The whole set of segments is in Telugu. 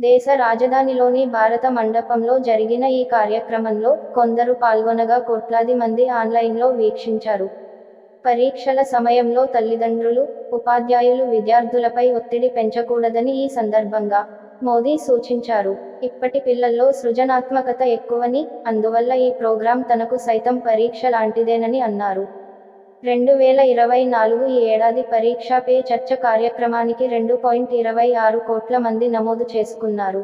దేశ రాజధానిలోని భారత మండపంలో జరిగిన ఈ కార్యక్రమంలో కొందరు పాల్గొనగా కోట్లాది మంది ఆన్లైన్లో వీక్షించారు. పరీక్షల సమయంలో తల్లిదండ్రులు ఉపాధ్యాయులు విద్యార్థులపై ఒత్తిడి పెంచకూడదని ఈ సందర్భంగా మోదీ సూచించారు. ఇప్పటి పిల్లల్లో సృజనాత్మకత ఎక్కువని అందువల్ల ఈ ప్రోగ్రాం తనకు సైతం పరీక్ష లాంటిదేనని అన్నారు. రెండు వేల ఇరవై నాలుగు ఈ ఏడాది పరీక్షా పే చర్చ కార్యక్రమానికి రెండు పాయింట్ ఇరవై ఆరు కోట్ల మంది నమోదు చేసుకున్నారు.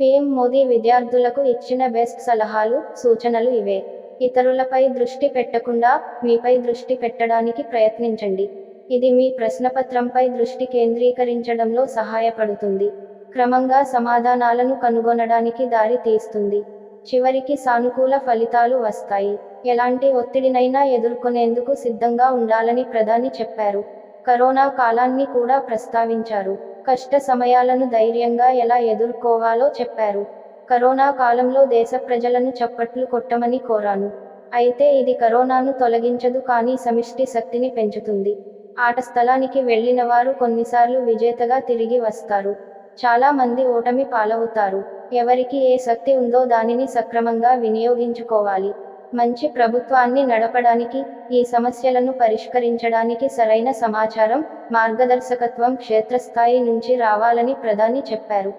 పీఎం మోదీ విద్యార్థులకు ఇచ్చిన బెస్ట్ సలహాలు సూచనలు ఇవే. ఇతరులపై దృష్టి పెట్టకుండా మీపై దృష్టి పెట్టడానికి ప్రయత్నించండి. ఇది మీ ప్రశ్నపత్రంపై దృష్టి కేంద్రీకరించడంలో సహాయపడుతుంది. క్రమంగా సమాధానాలను కనుగొనడానికి దారి తీస్తుంది చివరికి సానుకూల ఫలితాలు వస్తాయి. ఎలాంటి ఒత్తిడినైనా ఎదుర్కొనేందుకు సిద్ధంగా ఉండాలని ప్రధాని చెప్పారు. కరోనా కాలాన్ని కూడా ప్రస్తావించారు. కష్ట సమయాలను ధైర్యంగా ఎలా ఎదుర్కోవాలో చెప్పారు. కరోనా కాలంలో దేశ ప్రజలను చప్పట్లు కొట్టమని కోరాను. అయితే ఇది కరోనాను తొలగించదు కానీ సమిష్టి శక్తిని పెంచుతుంది. ఆట స్థలానికి వెళ్ళిన వారు కొన్నిసార్లు విజేతగా తిరిగి వస్తారు. చాలా మంది ఓటమి పాలవుతారు. ఎవరికి ఏ శక్తి ఉందో దానిని సక్రమంగా వినియోగించుకోవాలి. మంచి ప్రభుత్వాన్ని నడపడానికి ఈ సమస్యలను పరిష్కరించడానికి సరైన సమాచారం మార్గదర్శకత్వం క్షేత్రస్థాయి నుంచి రావాలని ప్రధాని చెప్పారు.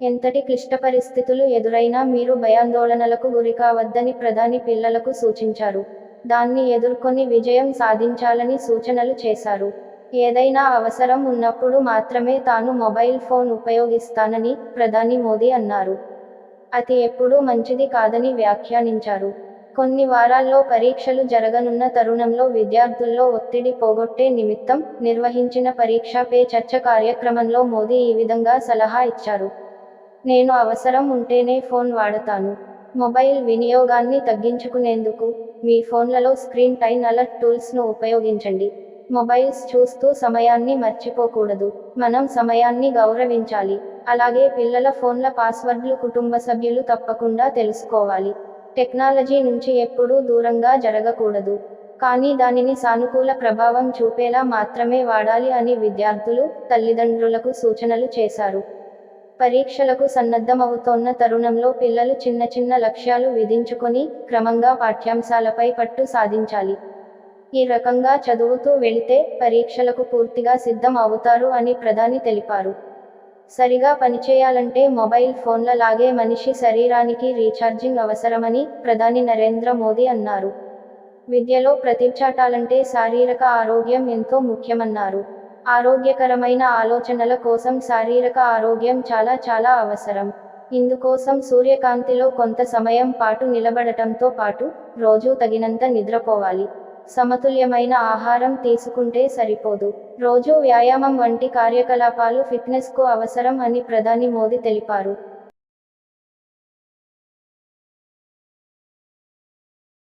ఎంతటి క్లిష్ట పరిస్థితులు ఎదురైనా మీరు భయాందోళనలకు గురికావద్దని ప్రధాని పిల్లలకు సూచించారు. దాన్ని ఎదుర్కొని విజయం సాధించాలని సూచనలు చేశారు. ఏదైనా అవసరం ఉన్నప్పుడు మాత్రమే తాను మొబైల్ ఫోన్ ఉపయోగిస్తానని ప్రధాని మోదీ అన్నారు. అతి ఎప్పుడూ మంచిది కాదని వ్యాఖ్యానించారు. కొన్ని వారాల్లో పరీక్షలు జరగనున్న తరుణంలో విద్యార్థుల్లో ఒత్తిడి పోగొట్టే నిమిత్తం నిర్వహించిన పరీక్షా పే చర్చ కార్యక్రమంలో మోదీ ఈ విధంగా సలహా ఇచ్చారు. నేను అవసరం ఉంటేనే ఫోన్ వాడతాను. మొబైల్ వినియోగాన్ని తగ్గించుకునేందుకు మీ ఫోన్లలో స్క్రీన్ టైం అలర్ట్ టూల్స్ను ఉపయోగించండి. మొబైల్స్ చూస్తూ సమయాన్ని మర్చిపోకూడదు. మనం సమయాన్ని గౌరవించాలి. అలాగే పిల్లల ఫోన్ల పాస్వర్డ్లు కుటుంబ సభ్యులు తప్పకుండా తెలుసుకోవాలి. టెక్నాలజీ నుంచి ఎప్పుడూ దూరంగా జరగకూడదు. కానీ దానిని సానుకూల ప్రభావం చూపేలా మాత్రమే వాడాలి అని విద్యార్థులు తల్లిదండ్రులకు సూచనలు చేశారు. పరీక్షలకు సన్నద్ధమవుతోన్న తరుణంలో పిల్లలు చిన్న చిన్న లక్ష్యాలు విధించుకొని క్రమంగా పాఠ్యాంశాలపై పట్టు సాధించాలి. ఈ రకంగా చదువుతూ వెళితే పరీక్షలకు పూర్తిగా సిద్ధం అవుతారు అని ప్రధాని తెలిపారు. సరిగా పనిచేయాలంటే మొబైల్ ఫోన్ల లాగే మనిషి శరీరానికి రీఛార్జింగ్ అవసరమని ప్రధాని నరేంద్ర మోదీ అన్నారు. విద్యలో ప్రతిచాటాలంటే శారీరక ఆరోగ్యం ఎంతో ముఖ్యమన్నారు. ఆరోగ్యకరమైన ఆలోచనల కోసం శారీరక ఆరోగ్యం చాలా చాలా అవసరం. ఇందుకోసం సూర్యకాంతిలో కొంత సమయం పాటు నిలబడటంతో పాటు రోజూ తగినంత నిద్రపోవాలి. సమతుల్యమైన ఆహారం తీసుకుంటే సరిపోదు. రోజూ వ్యాయామం వంటి కార్యకలాపాలు ఫిట్నెస్కు అవసరం అని ప్రధాని మోదీ తెలిపారు.